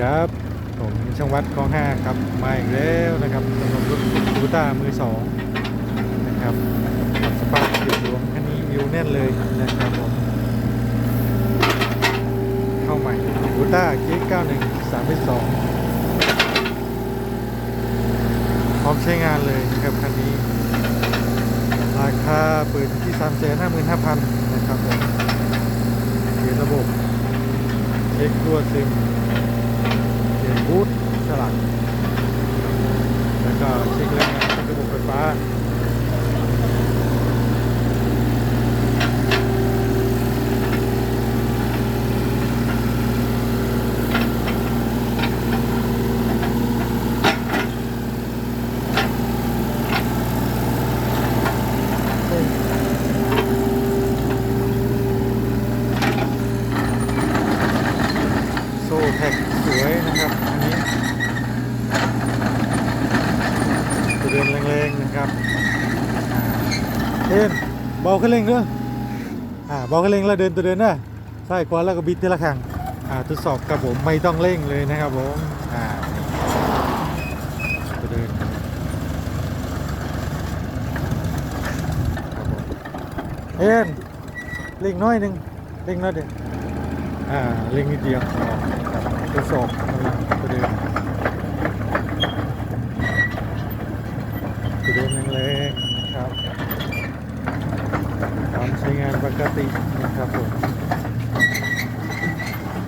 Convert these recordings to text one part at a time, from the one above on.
ครับผมช่างวัดคลองห้าครับมาอีกแล้วนะครับสำหรับรถคูต้ามือสองนะครับกับสภาพเกียร์หลวงคันนี้วิวแน่นเลยนะครับผมเข้าใหม่คูต้าเก๊เก้าหนึ่งสามสองพร้อมใช้งานเลยนะครับคันนี้ ราคาเปิดที่3 5 5 0 0 0นะครับผมเปลี่ยนระบบเช็คตัวซิม เป็นบูธฉลากแล้วก็เช็คแรงงานระบบไฟฟ้า โซ่แท็กสวยนะครับอันนี้ตัวเดินแรงๆนะครับอ่า เอ็นเบาขึ้นเร่งด้วยอ่าเบาขึ้นเร่งแล้วเดินตัวเดินนะซ้ายขวาแล้วก็บิดทีละครั้งอ่าทดสอบกับผมไม่ต้องเร่งเลยนะครับผมอ่าตัวเดินเอ็นเร่งน้อยหนึ่งเร่งน้อยเดียวอ่าเล็งนิดเดียวทดสอบกำลังตัวเดินตัวเดินแรงๆนะครับ ตามใช้งานปกตินะครับผม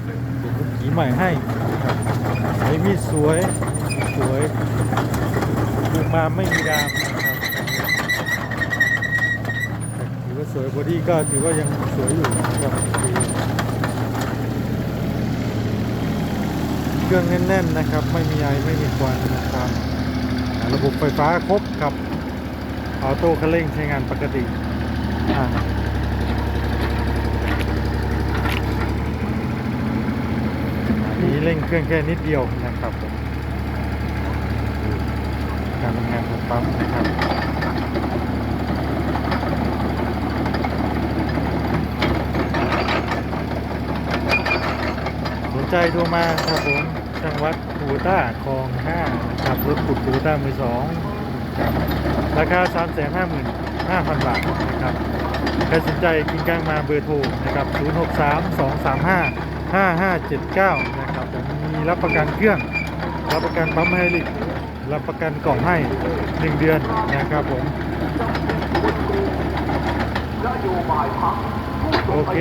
เป็นลูกขีใหม่ให้นะครับใช้มีดสวยสวยลูกมาไม่มีดามนะครับถือว่าสวยบอดี้ก็ถือว่ายังสวยอยู่นะครับเครื่องแน่นๆนะครับ ไม่มีไอไม่มีควันนะครับระบบไฟฟ้าครบกับออโต้คันเร่งใช้งานปกติ นี้เร่งเครื่องแค่นิดเดียวนะครับการทำงานของปั๊มนะครับสนใจโทรมาครับผมช่างวัดคูต้าคลองห้านะครับรถขุดคูต้ามือสองครับราคา3 5 5 0 0 5,000 บาทนะครับใครสนใจกินกลางมาเบอร์โทรนะครับ 063 235 5579 นะครับผมมีรับประกันเครื่อง รับประกันปั๊มไฮรอลิกรับประกันกล่องให้ 1 เดือนนะครับผมโอเค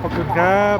ขอบคุณครับ